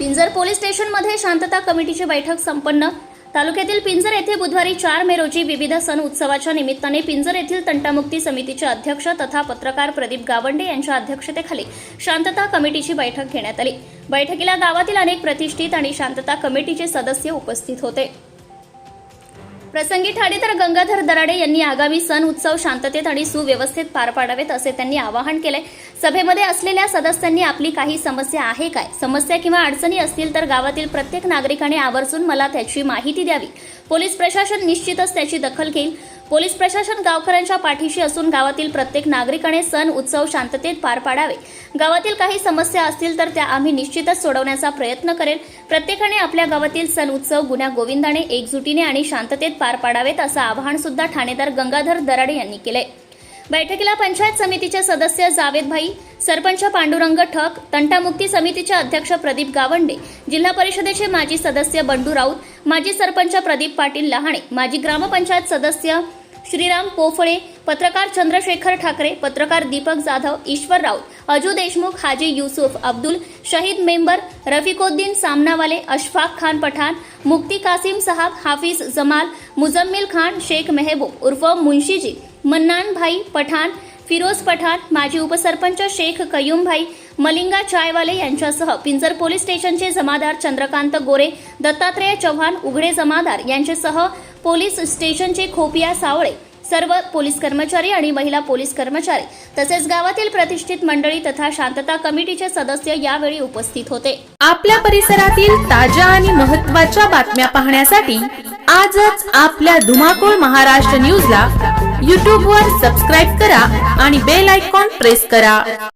पिंजर police स्टेशनमध्ये शांतता कमिटीची बैठक संपन्न. तालुक्यातील पिंजर येथे बुधवारी चार मे रोजी विविध सण उत्सवाच्या निमित्ताने पिंजर येथील तंटामुक्ती समितीचे अध्यक्ष तथा पत्रकार प्रदीप गावंडे यांच्या अध्यक्षतेखाली शांतता कमिटीची बैठक घेण्यात आली. बैठकीला गावातील अनेक प्रतिष्ठित आणि शांतता कमिटीचे सदस्य उपस्थित होते. प्रसंगी ठाणेदार गंगाधर दराडे यांनी आगामी सण उत्सव शांततेत आणि सुव्यवस्थेत पार पाडावेत असे त्यांनी आवाहन केले सभेमध्ये असलेल्या सदस्यांनी आपली काही समस्या आहे काय? समस्या किंवा अडचणी असतील तर गावातील प्रत्येक नागरिकाने आवर्जून मला त्याची माहिती द्यावी. पोलीस प्रशासन निश्चितच त्याची दखल घेईल. पोलीस प्रशासन गावकऱ्यांच्या पाठीशी असून गावातील प्रत्येक नागरिकाने सण उत्सव शांततेत पार पाडावे. गावातील काही समस्या असतील तर त्या आम्ही निश्चितच सोडवण्याचा प्रयत्न करेल प्रत्येकाने आपल्या गावातील सण उत्सव गुन्हा गोविंदाने एकजुटीने आणि शांततेत पार पाडावेत असं आवाहन सुद्धा ठाणेदार गंगाधर दराडे यांनी केलंय. बैठकीला पंचायत समितीचे सदस्य जावेद भाई सरपंच पांडुरंग ठक तंटामुक्ती समितीचे अध्यक्ष प्रदीप गावंडे जिल्हा परिषदेचे माजी सदस्य बंडू राऊत माजी सरपंच प्रदीप पाटील लहाणे माजी ग्रामपंचायत सदस्य श्रीराम पोफळे पत्रकार चंद्रशेखर ठाकरे पत्रकार दीपक जाधव ईश्वर राऊत अजू देशमुख हाजी युसुफ अब्दुल शहीद मेंबर रफिकोद्दीन सामनावाले अशफाक खान पठाण मुक्ती कासिम साहब हाफिज जमाल मुजम्मिल खान शेख मेहबूब उर्फ मुंशीजी मन्नान भाई पठाण फिरोज पठाण माजी उपसरपंच शेख कयुमभाई मलिंगा चायवाले यांच्यासह पिंजर पोलीस स्टेशनचे जमादार चंद्रकांत गोरे दत्तात्रेय चव्हाण उघडे जमादार यांच्यासह पोलीस स्टेशनचे खोपिया सावळे सर्व पोलीस कर्मचारी आणि महिला पोलीस कर्मचारी तसेच गावातील प्रतिष्ठित मंडळी तथा शांतता कमिटीचे सदस्य यावेळी उपस्थित होते. आपल्या परिसरातील ताज्या आणि महत्त्वाच्या बातम्या पाहण्यासाठी आजच आपल्या धुमाकूळ महाराष्ट्र न्यूजला यूट्यूबवर सबस्क्राईब करा आणि बेल आयकॉन प्रेस करा.